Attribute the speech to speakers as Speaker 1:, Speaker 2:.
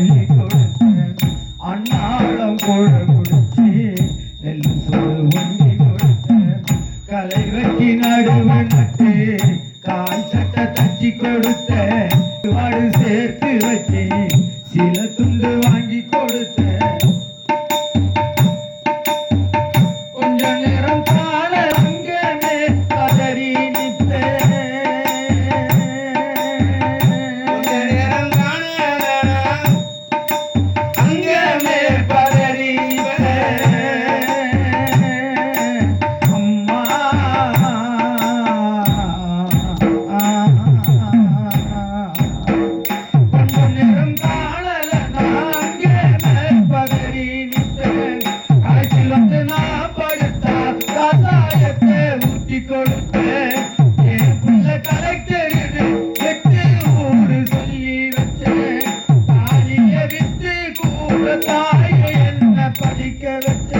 Speaker 1: சொல்லி கொடுத்த அண்ணாளம் கோழ குடிச்சி நெல் சோறு சில துண்டு தாய் என்ன படிக்க வச்ச